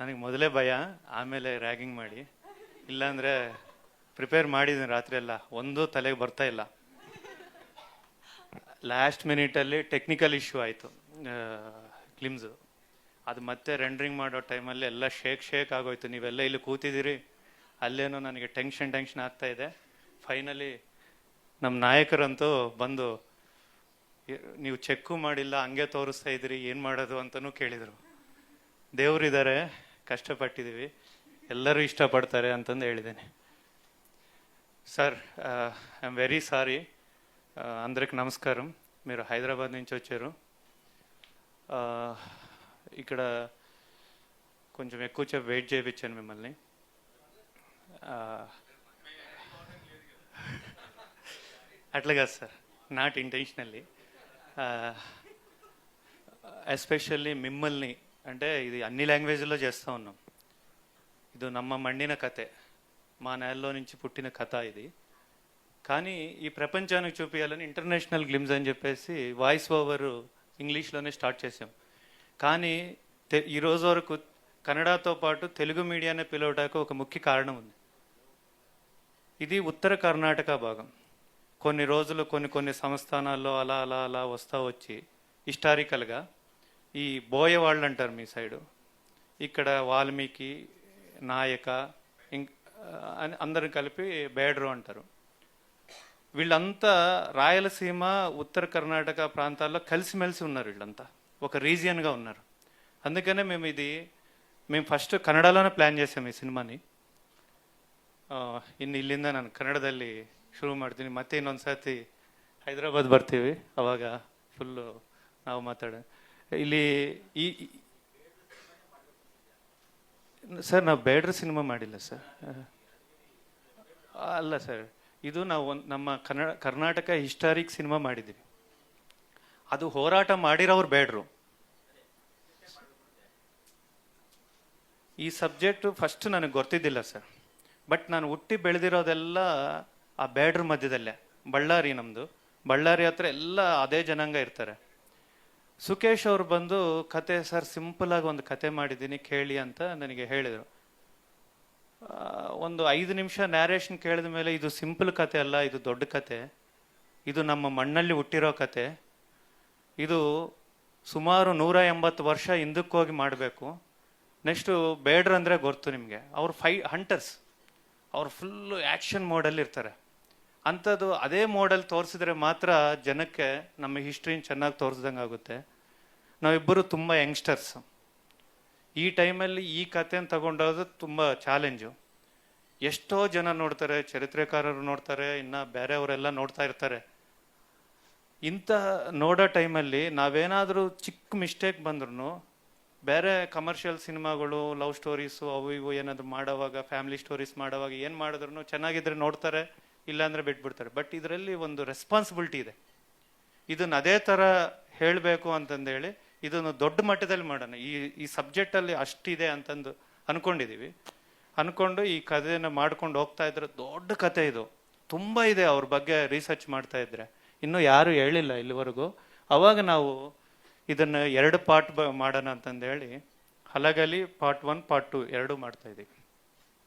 ನನಗೆ ಮೊದಲೇ ಭಯ, ಆಮೇಲೆ ರ್ಯಾಗಿಂಗ್ ಮಾಡಿ. ಇಲ್ಲಾಂದರೆ ಪ್ರಿಪೇರ್ ಮಾಡಿದ್ದೀನಿ ರಾತ್ರಿ ಎಲ್ಲ. ಒಂದು ತಲೆಗೆ ಬರ್ತಾ ಇಲ್ಲ. ಲಾಸ್ಟ್ ಮಿನಿಟಲ್ಲಿ ಟೆಕ್ನಿಕಲ್ ಇಶ್ಯೂ ಆಯಿತು. ಕ್ಲಿಮ್ಸು ಅದು ಮತ್ತೆ ರೆಂಡ್ರಿಂಗ್ ಮಾಡೋ ಟೈಮಲ್ಲಿ ಎಲ್ಲ ಶೇಕ್ ಶೇಕ್ ಆಗೋಯ್ತು. ನೀವೆಲ್ಲ ಇಲ್ಲಿ ಕೂತಿದ್ದೀರಿ. ಅಲ್ಲೇನೋ ನನಗೆ ಟೆನ್ಷನ್ ಟೆನ್ಷನ್ ಆಗ್ತಾ ಇದೆ. ಫೈನಲಿ ನಮ್ಮ ನಾಯಕರಂತೂ ಬಂದು ನೀವು ಚೆಕ್ಕು ಮಾಡಿಲ್ಲ, ಹಂಗೆ ತೋರಿಸ್ತಾ ಇದ್ದೀರಿ, ಏನು ಮಾಡೋದು? ಅಂತಲೂ ಕೇಳಿದರು. ದೇವರಿದ್ದಾರೆ. ಕಷ್ಟಪಟ್ಟಿದ್ದೀವಿ ಎಲ್ಲರೂ ఇష్టపడతారు ಅಂತಂದು ಹೇಳಿದ್ದೇನೆ సార్ ఐఎమ్ వెరీ సారీ అందరికి నమస్కారం మీరు హైదరాబాద్ నుంచి వచ్చారు ఆ, ఇక్కడ కొంచెం ఎక్కువసేపు వెయిట్ చేయించాను మిమ్మల్ని ఆ, అట్లా కాదు సార్ నాట్ ఇంటెన్షనల్లీ ఎస్పెషల్లీ మిమ్మల్ని అంటే ఇది అన్ని లాంగ్వేజ్లో చేస్తూ ఉన్నాం. ఇది నమ్మ మండిన కథే. మా నేలలో నుంచి పుట్టిన కథ ఇది. కానీ ఈ ప్రపంచానికి చూపించాలని ఇంటర్నేషనల్ గ్లిమ్స్ అని చెప్పేసి వాయిస్ ఓవర్ ఇంగ్లీష్లోనే స్టార్ట్ చేసాం కానీ తె వరకు కన్నడతో పాటు తెలుగు మీడియానే పిలవడానికి ఒక ముఖ్య కారణం ఉంది. ఇది ఉత్తర కర్ణాటక భాగం. కొన్ని రోజులు కొన్ని కొన్ని సంస్థానాల్లో అలా అలా అలా వస్తూ వచ్చి హిస్టారికల్గా ఈ బోయ వాళ్ళు అంటారు మీ సైడు. ఇక్కడ వాల్మీకి నాయక ఇంక అని కలిపి బేడ్రో అంటారు. వీళ్ళంతా రాయలసీమ ఉత్తర కర్ణాటక ప్రాంతాల్లో కలిసిమెలిసి ఉన్నారు వీళ్ళంతా. ఒక రీజియన్గా ఉన్నారు. అందుకనే మేము ఇది మేము ఫస్ట్ కన్నడలోనే ప్లాన్ చేసాం ఈ సినిమాని. ఇన్ని ಇಲ್ಲಿಂದ ನಾನು ಕನ್ನಡದಲ್ಲಿ షురు మాడుతుంది ಮತ್ತೆ ಇನ್ನೊಂದು ಸರ್ತಿ ಹೈದರಾಬಾದ್ ಬರ್ತೀವಿ ಅವಾಗ ಫುಲ್ಲು ನಾವು ಮಾತಾಡೋಣ ಇಲ್ಲಿ ಈ ಸರ್, ನಾವು ಬೇಡ್ರ ಸಿನಿಮಾ ಮಾಡಿಲ್ಲ, ಸರ್. ಅಲ್ಲ, ಸರ್. ಇದು ನಾವು ನಮ್ಮ ಕನ್ನಡ, ಕರ್ನಾಟಕ ಹಿಸ್ಟಾರಿಕ್ ಸಿನಿಮಾ ಮಾಡಿದ್ದೀವಿ. ಅದು ಹೋರಾಟ ಮಾಡಿರೋರು ಬೇಡ್ರು. ಈ ಸಬ್ಜೆಕ್ಟು ಫಸ್ಟ್ ನನಗೆ ಗೊತ್ತಿದ್ದಿಲ್ಲ, ಸರ್. ಬಟ್ ನಾನು ಹುಟ್ಟಿ ಬೆಳೆದಿರೋದೆಲ್ಲ ಆ ಬೇಡ್ರ ಮಧ್ಯದಲ್ಲೇ, ಬಳ್ಳಾರಿ ನಮ್ಮದು ಬಳ್ಳಾರಿ ಹತ್ರ ಎಲ್ಲ ಅದೇ ಜನಾಂಗ ಇರ್ತಾರೆ. ಸುಕೇಶ್ ಅವ್ರು ಬಂದು ಕತೆ, ಸರ್, ಸಿಂಪಲ್ ಆಗಿ ಒಂದು ಕತೆ ಮಾಡಿದ್ದೀನಿ, ಕೇಳಿ ಅಂತ ನನಗೆ ಹೇಳಿದರು. ಒಂದು ಐದು ನಿಮಿಷ ನ್ಯಾರೇಷನ್ ಕೇಳಿದ ಮೇಲೆ ಇದು ಸಿಂಪಲ್ ಕತೆ ಅಲ್ಲ, ಇದು ದೊಡ್ಡ ಕತೆ. ಇದು ನಮ್ಮ ಮಣ್ಣಲ್ಲಿ ಹುಟ್ಟಿರೋ ಕತೆ. ಇದು ಸುಮಾರು ನೂರ ಎಂಬತ್ತು ವರ್ಷ ಹಿಂದಕ್ಕೆ ಹೋಗಿ ಮಾಡಬೇಕು. ನೆಕ್ಸ್ಟು ಬೇಡ್ರಂದರೆ ಗೊತ್ತು ನಿಮಗೆ. ಅವ್ರು ಫೈ, ಹಂಟರ್ಸ್. ಅವ್ರು ಫುಲ್ಲು ಆ್ಯಕ್ಷನ್ ಮೋಡಲ್ಲಿ ಇರ್ತಾರೆ ಅಂಥದ್ದು ಅದೇ ಮೋಡಲ್ ತೋರಿಸಿದ್ರೆ ಮಾತ್ರ ಜನಕ್ಕೆ ನಮ್ಮ ಹಿಸ್ಟ್ರಿನ ಚೆನ್ನಾಗಿ ತೋರಿಸ್ದಂಗೆ ಆಗುತ್ತೆ. ನಾವಿಬ್ಬರು ತುಂಬ ಯಂಗ್ಸ್ಟರ್ಸ್ ಈ ಟೈಮಲ್ಲಿ ಈ ಕಥೆನ ತಗೊಂಡೋದು ತುಂಬ ಚಾಲೆಂಜು ಎಷ್ಟೋ ಜನ ನೋಡ್ತಾರೆ, ಚರಿತ್ರೆಕಾರರು ನೋಡ್ತಾರೆ, ಇನ್ನು ಬೇರೆಯವರೆಲ್ಲ ನೋಡ್ತಾ ಇರ್ತಾರೆ. ಇಂತಹ ನೋಡೋ ಟೈಮಲ್ಲಿ ನಾವೇನಾದರೂ ಚಿಕ್ಕ ಮಿಸ್ಟೇಕ್ ಬಂದ್ರೂ ಬೇರೆ ಕಮರ್ಷಿಯಲ್ ಸಿನಿಮಾಗಳು ಲವ್ ಸ್ಟೋರೀಸು ಅವು ಇವು ಏನಾದರೂ ಮಾಡೋವಾಗ ಫ್ಯಾಮಿಲಿ ಸ್ಟೋರೀಸ್ ಮಾಡೋವಾಗ ಏನು ಮಾಡಿದ್ರು ಚೆನ್ನಾಗಿದ್ರೆ ನೋಡ್ತಾರೆ. ಇಲ್ಲಾಂದ್ರೆ ಬಿಟ್ಬಿಡ್ತಾರೆ. ಬಟ್ ಇದರಲ್ಲಿ ಒಂದು ರೆಸ್ಪಾನ್ಸಿಬಿಲಿಟಿ ಇದೆ. ಇದನ್ನು ಅದೇ ಥರ ಹೇಳಬೇಕು ಅಂತಂದೇಳಿ ಇದನ್ನು ದೊಡ್ಡ ಮಟ್ಟದಲ್ಲಿ ಮಾಡೋಣ. ಈ ಈ ಸಬ್ಜೆಕ್ಟಲ್ಲಿ ಅಷ್ಟಿದೆ ಅಂತಂದು ಅಂದ್ಕೊಂಡಿದ್ದೀವಿ ಅನ್ಕೊಂಡು ಈ ಕಥೆನ ಮಾಡ್ಕೊಂಡು ಹೋಗ್ತಾ ಇದ್ರೆ ದೊಡ್ಡ ಕತೆ ಇದು. ತುಂಬ ಇದೆ ಅವ್ರ ಬಗ್ಗೆ ರಿಸರ್ಚ್ ಮಾಡ್ತಾ ಇದ್ರೆ. ಇನ್ನೂ ಯಾರು ಹೇಳಿಲ್ಲ ಇಲ್ಲಿವರೆಗೂ. ಅವಾಗ ನಾವು ಇದನ್ನು ಎರಡು ಪಾರ್ಟ್ ಮಾಡೋಣ ಅಂತಂದೇಳಿ ಹಲಗಲಿ ಪಾರ್ಟ್ ಒನ್ ಪಾರ್ಟ್ ಟು ಎರಡೂ ಮಾಡ್ತಾ ಇದ್ದೀವಿ.